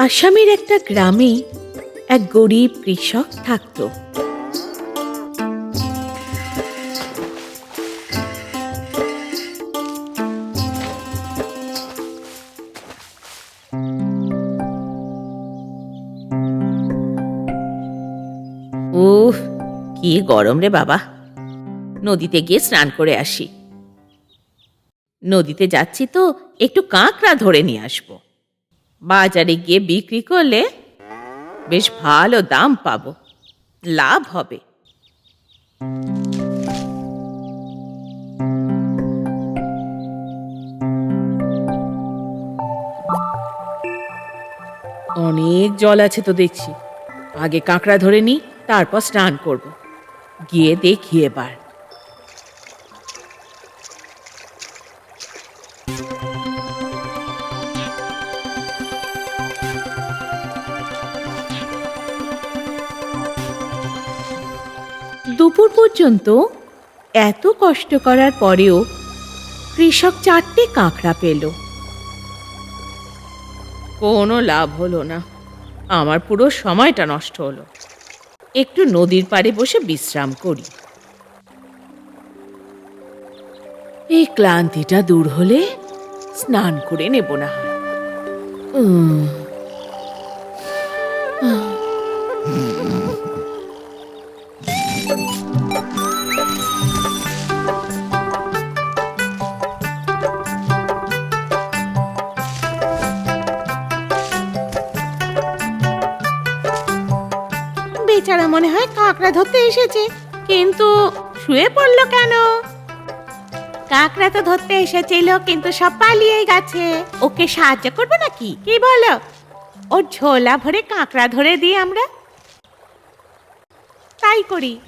আসামের একটা গ্রামে এক গরিব কৃষক থাকত। কি গরম রে বাবা। নদীতে গিয়ে স্নান করে আসি। নদীতে যাচ্ছি তো একটু কাঁকড়া ধরে নিয়ে আসব। বাজারে গিয়ে বিক্রি করলে বেশ ভালো দাম পাবো। লাভ হবে। অনেক জল আছে তো দেখছি। আগে কাঁকড়া ধরে নি, তারপর স্নান করব। গিয়ে দেখি এবার। দুপুর পর্যন্ত এত কষ্ট করার পরেও কৃষক চারটে কাঁকড়া পেল। কোনো লাভ হলো না। আমার পুরো সময়টা নষ্ট হলো। একটু নদীর পাড়ে বসে বিশ্রাম করি। এই ক্লান্তিটা দূর হলে স্নান করে নেব না হয়। উম। মনে হয় কাঁকড়া ধরতে এসেছে। কিন্তু শুয়ে পড়ল কেন? কাঁকড়া তো ধরতে এসেছিল, কিন্তু সব পালিয়ে গেছে। ওকে সাহায্য করব নাকি? কি বলো? ওর ঝোলা ভরে কাঁকড়া ধরে দিই আমরা। তাই করি।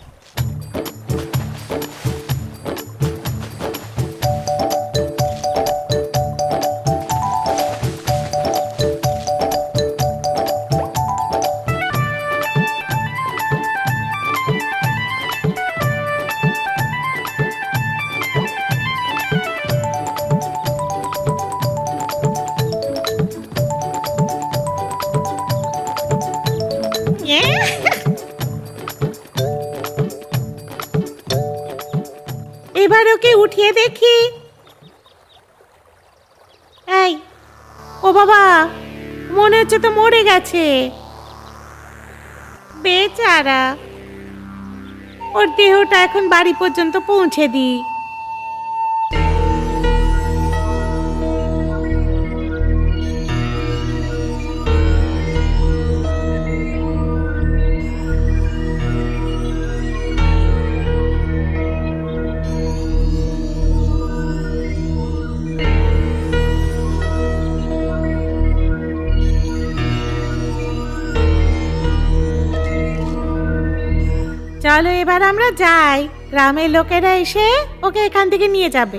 এবার ওকে উঠিয়ে দেখি। এই, ও বাবা, মনে হচ্ছে তো মরে গেছে। বেচারা, ওর দেহটা এখন বাড়ি পর্যন্ত পৌঁছে দিই। চলো, এবার আমরা যাই। গ্রামের লোকেরা এসে ওকে এখান থেকে নিয়ে যাবে।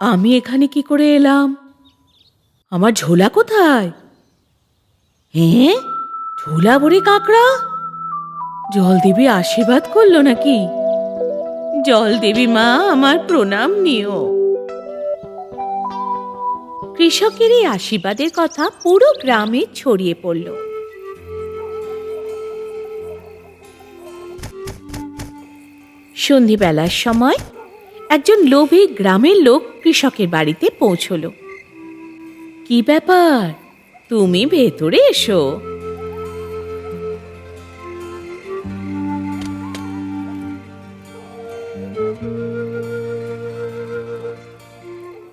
আমি এখানে কি করে এলাম? আমার ঝোলা কোথায়? হ্যাঁ ঝোলা ভরে কাঁকড়া? জল দেবী আশীর্বাদ করল নাকি? জল দেবী মা, আমার প্রণাম নিও। কৃষকের এই আশীর্বাদের কথা পুরো গ্রামে ছড়িয়ে পড়ল। সন্ধিবেলার সময় একজন লোভী গ্রামের লোক কৃষকের বাড়িতে পৌঁছলো। কি ব্যাপার? তুমি ভেতরে এসো।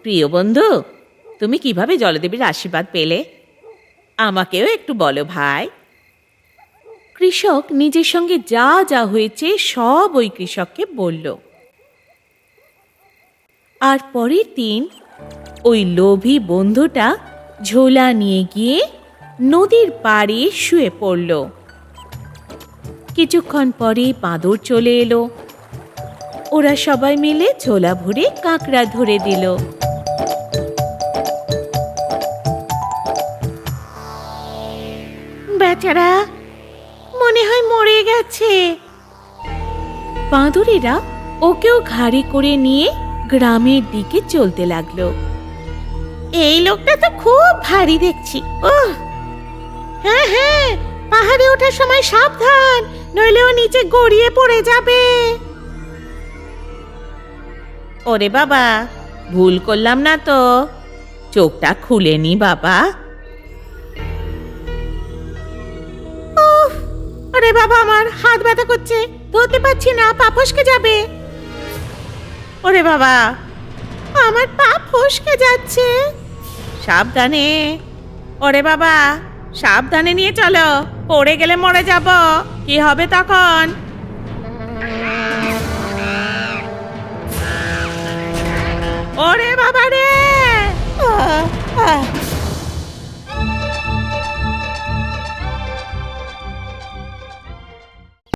প্রিয় বন্ধু, তুমি কীভাবে জলদেবীর আশীর্বাদ পেলে? আমাকেও একটু বলো ভাই। কৃষক নিজের সঙ্গে যা যা হয়েছে সব ওই কৃষককে বলল। আর পরের দিন ওই লোভী বন্ধুটা ঝোলা নিয়ে গিয়ে নদীর পাড়ে শুয়ে পড়ল। কিছুক্ষণ পরে বাঁদর চলে এলো। ওরা সবাই মিলে ঝোলা ভরে কাঁকড়া ধরে দিল। বেচারা মনে হয় মরে গেছে। বাঁদরেরা ওকেও ঘাড়ি করে নিয়ে গ্রামের দিকে চলতে লাগল। এই লোকটা তো খুব ভারী দেখছি। ও হ্যাঁ হ্যাঁ পাহাড়ে ওঠার সময় সাবধান নইলে ও নিচে গড়িয়ে পড়ে যাবে। ওরে বাবা, ভুল করলাম না তো? চোখটা খুলে নি বাবা। আরে বাবা, আমার হাত ব্যথা করছে। ধরতে পারছি না, পা ফসকে যাবে। ওরে বাবা, আমার পা ফসকে যাচ্ছে। সাবধানে। ওরে বাবা, সাবধানে নিয়ে চলো, পড়ে গেলে মরে যাব। কি হবে তখন? ওরে বাবা রে আহ, আহ,